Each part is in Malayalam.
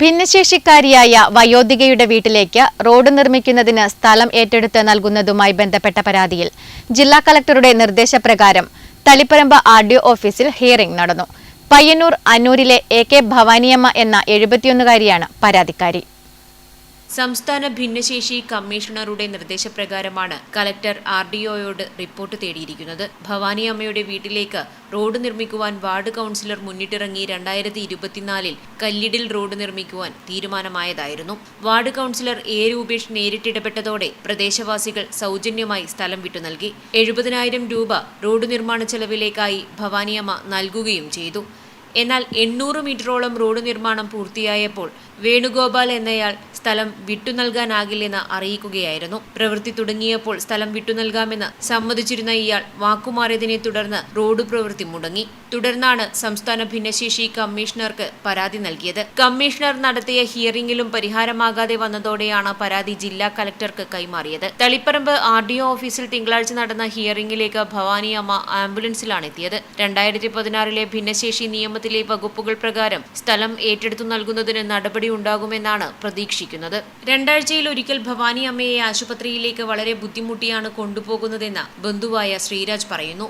ഭിന്നശേഷിക്കാരിയായ വയോധികയുടെ വീട്ടിലേക്ക് റോഡ് നിർമ്മിക്കുന്നതിന് സ്ഥലം ഏറ്റെടുത്ത് നൽകുന്നതുമായി ബന്ധപ്പെട്ട പരാതിയിൽ ജില്ലാ കളക്ടറുടെ നിർദ്ദേശപ്രകാരം തളിപ്പറമ്പ് ആർ ഡി ഓഫീസിൽ ഹിയറിംഗ് നടന്നു. പയ്യന്നൂർ അന്നൂരിലെ എ കെ ഭവാനിയമ്മ എന്ന എഴുപത്തിയൊന്നുകാരിയാണ് പരാതിക്കാരി. സംസ്ഥാന ഭിന്നശേഷി കമ്മീഷണറുടെ നിർദ്ദേശപ്രകാരമാണ് കലക്ടർ ആർ ഡി ഒയോട് റിപ്പോർട്ട് തേടിയിരിക്കുന്നത്. ഭവാനി അമ്മയുടെ വീട്ടിലേക്ക് റോഡ് നിർമ്മിക്കുവാൻ വാർഡ് കൗൺസിലർ മുന്നിട്ടിറങ്ങി രണ്ടായിരത്തി ഇരുപത്തിനാലിൽ കല്ലിടിൽ റോഡ് നിർമ്മിക്കുവാൻ തീരുമാനമായതായിരുന്നു. വാർഡ് കൗൺസിലർ എ രൂപേഷ് നേരിട്ടിടപെട്ടതോടെ പ്രദേശവാസികൾ സൗജന്യമായി സ്ഥലം വിട്ടു നൽകി. എഴുപതിനായിരം രൂപ റോഡ് നിർമ്മാണ ചെലവിലേക്കായി ഭവാനിയമ്മ നൽകുകയും ചെയ്തു. എന്നാൽ എണ്ണൂറ് മീറ്ററോളം റോഡ് നിർമ്മാണം പൂർത്തിയായപ്പോൾ വേണുഗോപാൽ എന്നയാൾ സ്ഥലം വിട്ടു നൽകാനാകില്ലെന്ന് അറിയിക്കുകയായിരുന്നു. പ്രവൃത്തി തുടങ്ങിയപ്പോൾ സ്ഥലം വിട്ടു നൽകാമെന്ന് സമ്മതിച്ചിരുന്ന ഇയാൾ വാക്കുമാറിയതിനെ തുടർന്ന് റോഡ് പ്രവൃത്തി മുടങ്ങി. തുടർന്നാണ് സംസ്ഥാന ഭിന്നശേഷി കമ്മീഷണർക്ക് പരാതി നൽകിയത്. കമ്മീഷണർ നടത്തിയ ഹിയറിംഗിലും പരിഹാരമാകാതെ വന്നതോടെയാണ് പരാതി ജില്ലാ കലക്ടർക്ക് കൈമാറിയത്. തളിപ്പറമ്പ് ആർ ഡി ഒ ഓഫീസിൽ തിങ്കളാഴ്ച നടന്ന ഹിയറിംഗിലേക്ക് ഭവാനി അമ്മ ആംബുലൻസിലാണ് എത്തിയത് രണ്ടായിരത്തി പതിനാറിലെ ഭിന്നശേഷി നിയമത്തിലെ വകുപ്പുകൾ പ്രകാരം സ്ഥലം ഏറ്റെടുത്തു നൽകുന്നതിന് നടപടി ഉണ്ടാകുമെന്നാണ് പ്രതീക്ഷിക്കുന്നത്. രണ്ടാഴ്ചയിൽ ഒരിക്കൽ ഭവാനി അമ്മയെ ആശുപത്രിയിലേക്ക് വളരെ ബുദ്ധിമുട്ടിയാണ് കൊണ്ടുപോകുന്നതെന്ന് ബന്ധുവായ ശ്രീരാജ് പറയുന്നു.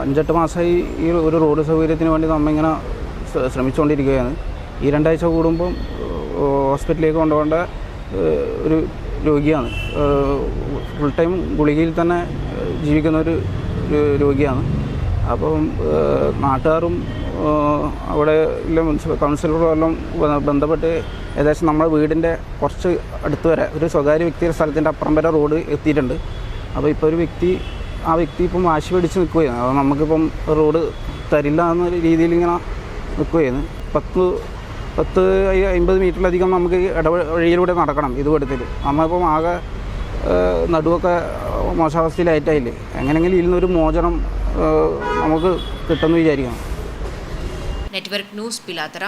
അഞ്ചെട്ട് മാസമായി ഈ ഒരു റോഡ് സൗകര്യത്തിന് വേണ്ടി നമ്മൾ ഇങ്ങനെ ശ്രമിച്ചുകൊണ്ടിരിക്കുകയാണ്. ഈ രണ്ടാഴ്ച കൂടുമ്പം ഹോസ്പിറ്റലിലേക്ക് കൊണ്ടുപോകേണ്ട ഒരു രോഗിയാണ്. ഫുൾ ടൈം ഗുളികയിൽ തന്നെ ജീവിക്കുന്ന ഒരു രോഗിയാണ്. അപ്പം നാട്ടുകാരും അവിടെ മുനിസിപ്പൽ കൗൺസിലറും എല്ലാം ബ- ബന്ധപ്പെട്ട് ഏകദേശം നമ്മുടെ വീടിന്റെ കുറച്ച് അടുത്ത് വരെ ഒരു സ്വകാര്യ വ്യക്തിയുടെ സ്ഥലത്തിന്റെ അപ്പുറം വരെ റോഡ് എത്തിയിട്ടുണ്ട്. അപ്പോൾ ഇപ്പോൾ ഒരു വ്യക്തി ആ വ്യക്തി ഇപ്പം വാശി പിടിച്ച് നിൽക്കുകയാണ്. അപ്പോൾ നമുക്കിപ്പം റോഡ് തരില്ല എന്ന രീതിയിൽ ഇങ്ങനെ നിൽക്കുകയാണ്. പത്ത് പത്ത് അമ്പത് മീറ്ററിലധികം നമുക്ക് ഇടവഴിയിലൂടെ ഇടവ വഴിയിലൂടെ നടക്കണം ഇത് കൊടുത്തിട്ട്. നമ്മളിപ്പം ആകെ നടുവൊക്കെ മോശാവസ്ഥയിലായിട്ടായില്ലേ എങ്ങനെയെങ്കിലും ഇതിൽ നിന്നൊരു മോചനം നമുക്ക് കിട്ടുമെന്ന് വിചാരിക്കണം നെറ്റ്വർക്ക് ന്യൂസ് പിലാത്തറ